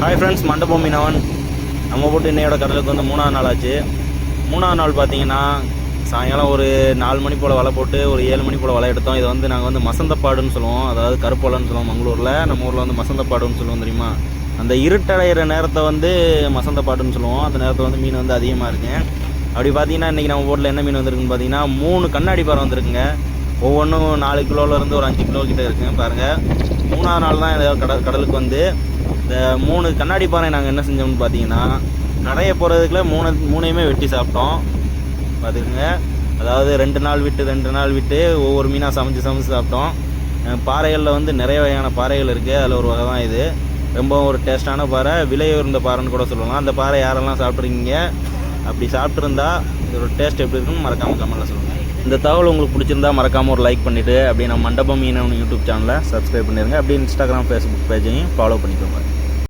Hi friends மண்டபம் மீனவன் நம்ம போட்டு இன்னையோட கடலுக்கு வந்து மூணாவது நாள் ஆச்சு. மூணாவது நாள் பார்த்தீங்கன்னா சாயங்காலம் ஒரு நாலு மணி போல் வலை போட்டு ஒரு ஏழு மணி போல் வலை எடுத்தோம். இதை வந்து நாங்கள் வந்து மசந்தப்பாடுன்னு சொல்லுவோம். அதாவது கருப்பொலன்னு சொல்லுவோம் மங்களூரில். நம்ம ஊரில் வந்து மசந்தப்பாடுன்னு சொல்லுவோம் தெரியுமா? அந்த இருட்டடைகிற நேரத்தை வந்து மசந்தப்பாடுன்னு சொல்லுவோம். அந்த நேரத்தில் வந்து மீன் வந்து அதிகமாக இருக்குங்க அப்படி பார்த்தீங்கன்னா இன்றைக்கி நம்ம போட்டில் என்ன மீன் வந்திருக்குன்னு பார்த்தீங்கன்னா மூணு கண்ணாடி பாறை வந்திருக்குங்க. ஒவ்வொன்றும் நாலு கிலோவிலேருந்து ஒரு அஞ்சு கிலோ கிட்டே இருக்குங்க பாருங்கள் மூணாவது நாள் தான் கடல் கடலுக்கு வந்து இந்த மூணு கண்ணாடி பாறை நாங்கள் என்ன செஞ்சோம்னு பார்த்தீங்கன்னா நடைய போகிறதுக்குள்ள மூணு மூணையுமே வெட்டி சாப்பிட்டோம். பார்த்துக்குங்க அதாவது ரெண்டு நாள் விட்டு ரெண்டு நாள் விட்டு ஒவ்வொரு மீனாக சமைச்சு சமைச்சு சாப்பிட்டோம். பாறைகளில் வந்து நிறைய வகையான பாறைகள் இருக்குது அதில் ஒரு வகை தான் இது. ரொம்ப ஒரு டேஸ்டான பாறை. விலை உயர்ந்த பாறைன்னு கூட சொல்லலாம். அந்த பாறை யாரெல்லாம் சாப்பிட்ருக்கீங்க அப்படி சாப்பிட்ருந்தா இதோட டேஸ்ட் எப்படி இருக்குன்னு மறக்காமல் கமெண்ட்டில் சொல்லுங்கள் இந்த தகவல் உங்களுக்கு பிடிச்சிருந்தா மறக்காமல் ஒரு லைக் பண்ணிவிட்டு அப்படியே நம்ம மண்டபம் மீனவன் யூடியூப் சேனலை சப்ஸ்கிரைப் பண்ணிடுங்க அப்படியே இன்ஸ்டாகிராம் ஃபேஸ்புக் பேஜையும் ஃபாலோ பண்ணிக்கோங்க.